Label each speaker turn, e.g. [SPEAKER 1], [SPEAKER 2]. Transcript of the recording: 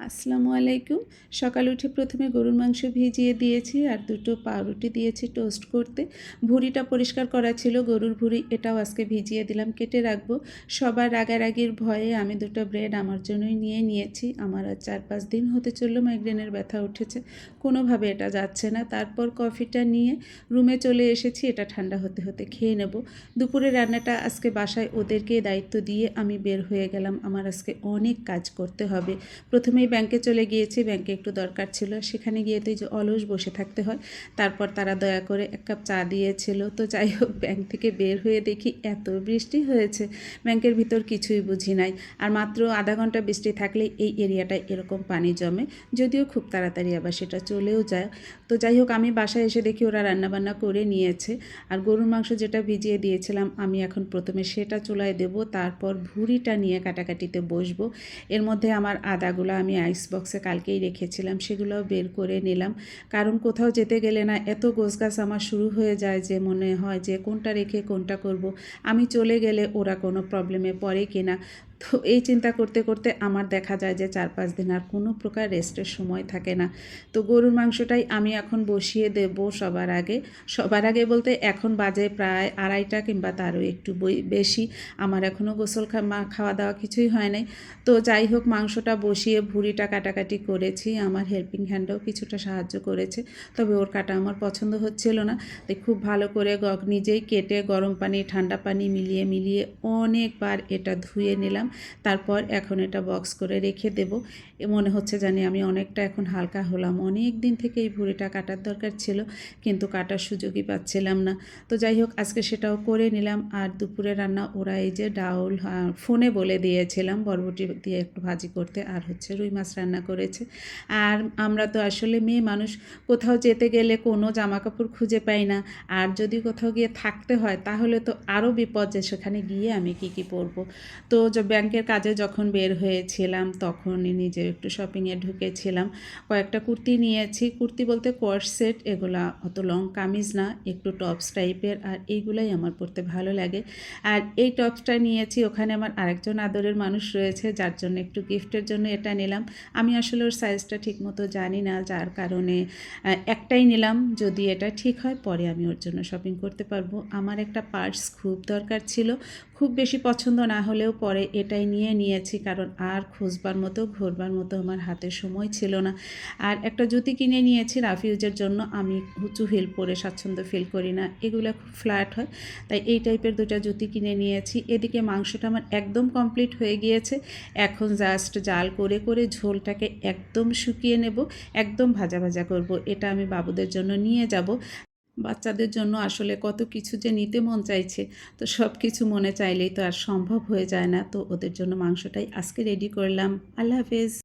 [SPEAKER 1] আসসালামু আলাইকুম। সকালে উঠে প্রথমে গরুর মাংস ভিজিয়ে দিয়েছি আর দুটো পাউরুটি দিয়েছি টোস্ট করতে। ভুঁড়িটা পরিষ্কার করা ছিল, গরুর ভুঁড়ি এটাও আজকে ভিজিয়ে দিলাম, কেটে রাখব। সবার রাগারাগির ভয়ে আমি দুটো ব্রেড আমার জন্যই নিয়ে নিয়েছি। আমার আর চার পাঁচ দিন হতে চলল মাইগ্রেনের ব্যথা উঠেছে। কোনোভাবে এটা যাচ্ছে না। তারপর কফিটা নিয়ে রুমে চলে এসেছি, এটা ঠান্ডা হতে হতে খেয়ে নেব। দুপুরে রান্নাটা আজকে বাসায় ওদেরকে দায়িত্ব দিয়ে আমি বের হয়ে গেলাম। আমার আজকে অনেক কাজ করতে হবে। প্রথমেই ব্যাংকে চলে গিয়েছি, ব্যাংকে একটু দরকার ছিল। সেখানে গিয়ে তো যে অলস বসে থাকতে হয়। তারপর তারা দয়া করে এক কাপ চা দিয়েছিল। তো যাই হোক, ব্যাংক থেকে বের হয়ে দেখি এত বৃষ্টি হয়েছে। ব্যাংকের ভিতর কিছুই বুঝি নাই। আর মাত্র আধা ঘণ্টা বৃষ্টি থাকলেই এই এরিয়াটায় এরকম পানি জমে। যদিও খুব তাড়াতাড়ি আবার সেটা চলেও যায়। তো যাই হোক, আমি বাসায় এসে দেখি ওরা রান্নাবান্না করে নিয়েছে। আর গরুর মাংস যেটা ভিজিয়ে দিয়েছিলাম, আমি এখন প্রথমে সেটা চুলায় দেব। তারপর ভুঁড়িটা নিয়ে কাটাকাটিতে বসবো। এর মধ্যে আমার আদাগুলো আমি আইস বক্সে কালকেই রেখেছিলাম, সেগুলোও বের করে নিলাম। কারণ কোথাও যেতে গেলে না, এত গোছগাছ আমার শুরু হয়ে যায় যে মনে হয় যে কোনটা রেখে কোনটা করব। আমি চলে গেলে ওরা কোনো প্রবলেমে পড়ে কিনা। তো এই চিন্তা করতে করতে আমার দেখা যায় যে চার পাঁচ দিন আর কোনো প্রকার রেস্টের সময় থাকে না। তো গরুর মাংসটাই আমি এখন বসিয়ে দেব সবার আগে। সবার আগে বলতে এখন বাজে প্রায় আড়াইটা কিংবা তারও একটু বেশি। আমার এখনও গোসল খাওয়া দাওয়া কিছুই হয় নাই। তো যাই হোক, মাংসটা বসিয়ে ভুঁড়িটা কাটাকাটি করেছি। আমার হেল্পিং হ্যান্ডও কিছুটা সাহায্য করেছে। তবে ওর কাটা আমার পছন্দ হচ্ছিল না। তাই খুব ভালো করে নিজেই কেটে গরম পানি, ঠান্ডা পানি মিলিয়ে মিলিয়ে অনেকবার এটা ধুয়ে নিলাম। তারপর এখন এটা বক্স করে রেখে দেব। মনে হচ্ছে জানি আমি অনেকটা এখন হালকা হলাম। অনেক দিন থেকে এই ভুঁড়িটা কাটার দরকার ছিল, কিন্তু কাটার সুযোগই পাচ্ছিলাম না। তো যাই হোক, আজকে সেটাও করে নিলাম। আর দুপুরে রান্না ওরা এই যে ডাউল ফোনে বলে দিয়েছিলাম বরবটি দিয়ে একটু ভাজি করতে, আর হচ্ছে রুই মাছ রান্না করেছে। আর আমরা তো আসলে মেয়ে মানুষ, কোথাও যেতে গেলে কোনো জামা কাপড় খুঁজে পাই না। আর যদি কোথাও গিয়ে থাকতে হয়, তাহলে তো আরও বিপদ যে সেখানে গিয়ে আমি কি কি পরবো। তো ব্যাংকের কাজে যখন বের হয়েছিলাম তখনই নিজে একটু শপিংয়ে ঢুকেছিলাম। কয়েকটা কুর্তি নিয়েছি। কুর্তি বলতে কোয়ার্স সেট এগুলা অত লং কামিজ না, একটু টপস টাইপের আর এইগুলাই আমার পরতে ভালো লাগে। আর এই টপসটা নিয়েছি, ওখানে আমার আরেকজন আদরের মানুষ রয়েছে, যার জন্য একটু গিফটের জন্য এটা নিলাম। আমি আসলে ওর সাইজটা ঠিক মতো জানি না, যার কারণে একটাই নিলাম। যদি এটা ঠিক হয়, পরে আমি ওর জন্য শপিং করতে পারব। আমার একটা পার্স খুব দরকার ছিল। খুব বেশি পছন্দ না হলেও পরে এটাই নিয়ে নিয়েছি, কারণ আর খুঁজবার মতো, ঘোরবার মতো আমার হাতে সময় ছিল না। আর একটা জুতি কিনে নিয়েছি রাফিউজের জন্য, আমি উঁচু হিল পরে স্বাচ্ছন্দ্য ফিল করি না, এগুলো খুব ফ্ল্যাট হয়, তাই এই টাইপের দুটো জুতি কিনে নিয়েছি। এদিকে মাংসটা আমার একদম কমপ্লিট হয়ে গিয়েছে, এখন জাস্ট জাল করে করে ঝোলটাকে একদম শুকিয়ে নেব, একদম ভাজা ভাজা করব, এটা আমি বাবুদের জন্য নিয়ে যাব। বাচ্চাদের জন্য আসলে কত কিছু যে নিতে মন চাইছে, তো সব কিছু মনে চাইলেই তো আর সম্ভব হয়ে যায় না। তো ওদের জন্য মাংসটাই আজকে রেডি করলাম। আল্লাহ হাফেজ।